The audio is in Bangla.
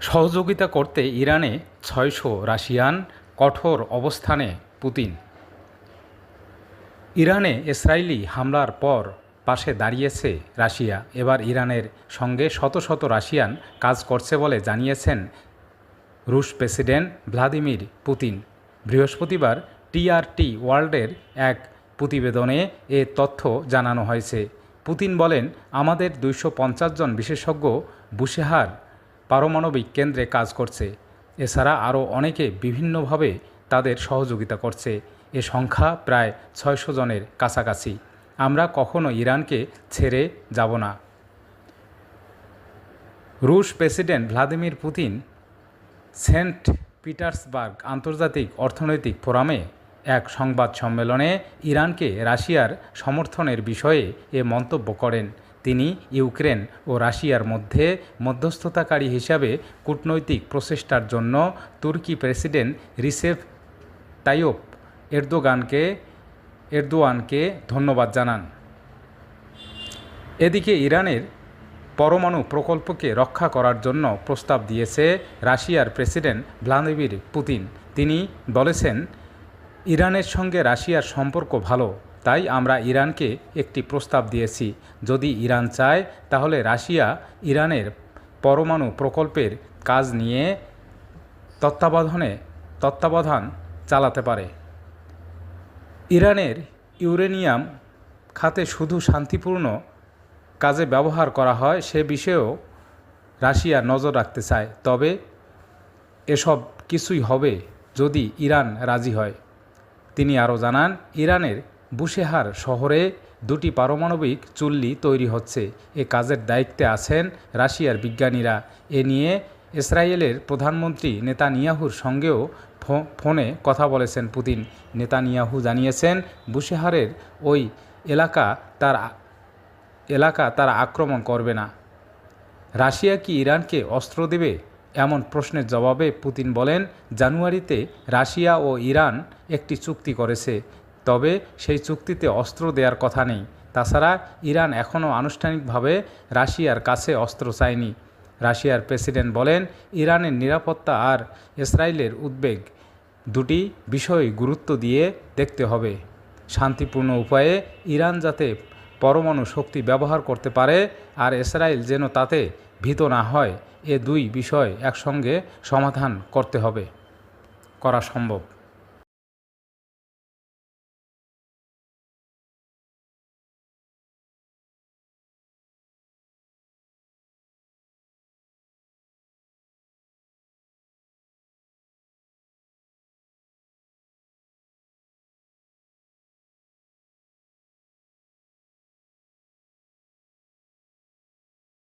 সহযোগিতা করতে ইরানে ছয়শো রাশিয়ান কঠোর অবস্থানে পুতিন। ইরানে ইসরায়েলি হামলার পর পাশে দাঁড়িয়েছে রাশিয়া। এবার ইরানের সঙ্গে শত শত রাশিয়ান কাজ করছে বলে জানিয়েছেন রুশ প্রেসিডেন্ট ভ্লাদিমির পুতিন। বৃহস্পতিবার টিআরটি ওয়ার্ল্ডের এক প্রতিবেদনে এ তথ্য জানানো হয়েছে। পুতিন বলেন, আমাদের দুইশো পঞ্চাশ জন বিশেষজ্ঞ বুশেহার পারমাণবিক কেন্দ্রে কাজ করছে। এছাড়া আরও অনেকে বিভিন্নভাবে তাদের সহযোগিতা করছে। এ সংখ্যা প্রায় ছয়শো জনের কাছাকাছি। আমরা কখনো ইরানকে ছেড়ে যাব না। রুশ president Vladimir Putin Saint Petersburg আন্তর্জাতিক অর্থনৈতিক ফোরামে এক সংবাদ সম্মেলনে ইরানকে রাশিয়ার সমর্থনের বিষয়ে এ মন্তব্য করেন। তিনি ইউক্রেন ও রাশিয়ার মধ্যে মধ্যস্থতাকারী হিসাবে কূটনৈতিক প্রচেষ্টার জন্য তুর্কি প্রেসিডেন্ট রিসেফ তাইয়প এরদোগানকে, এরদোয়ানকে ধন্যবাদ জানান। এদিকে ইরানের পরমাণু প্রকল্পকে রক্ষা করার জন্য প্রস্তাব দিয়েছে রাশিয়ার প্রেসিডেন্ট ভ্লাদিমির পুতিন। তিনি বলেছেন, ইরানের সঙ্গে রাশিয়ার সম্পর্ক ভালো। তাই আমরা ইরানকে একটি প্রস্তাব দিয়েছি। যদি ইরান চায়, তাহলে রাশিয়া ইরানের পরমাণু প্রকল্পের কাজ নিয়ে তত্ত্বাবধানে তত্ত্বাবধান চালাতে পারে। ইরানের ইউরেনিয়াম খাতে শুধু শান্তিপূর্ণ কাজে ব্যবহার করা হয়, সে বিষয়েও রাশিয়া নজর রাখতে চায়। তবে এসব কিছুই হবে যদি ইরান রাজি হয়। তিনি আরও জানান, ইরানের বুশেহার শহরে দুটি পারমাণবিক চুল্লি তৈরি হচ্ছে। এ কাজের দায়িত্বে আছেন রাশিয়ার বিজ্ঞানীরা। এ নিয়ে ইসরায়েলের প্রধানমন্ত্রী নেতানিয়াহুর সঙ্গেও ফোনে কথা বলেছেন পুতিন। নেতানিয়াহু জানিয়েছেন, বুশেহারের ওই এলাকা তার এলাকা তারা আক্রমণ করবে না। রাশিয়া কি ইরানকে অস্ত্র দেবে? এমন প্রশ্নের জবাবে পুতিন বলেন, জানুয়ারিতে রাশিয়া ও ইরান একটি চুক্তি করেছে। তবে সেই চুক্তিতে অস্ত্র দেওয়ার কথা নেই। তাছাড়া ইরান এখনও আনুষ্ঠানিকভাবে রাশিয়ার কাছে অস্ত্র চায়নি। রাশিয়ার প্রেসিডেন্ট বলেন, ইরানের নিরাপত্তা আর ইসরায়েলের উদ্বেগ দুটি বিষয় গুরুত্ব দিয়ে দেখতে হবে। শান্তিপূর্ণ উপায়ে ইরান যাতে পরমাণু শক্তি ব্যবহার করতে পারে আর ইসরায়েল যেন তাতে ভীত না হয়, এ দুই বিষয় একসঙ্গে সমাধান করতে হবে। করা সম্ভব।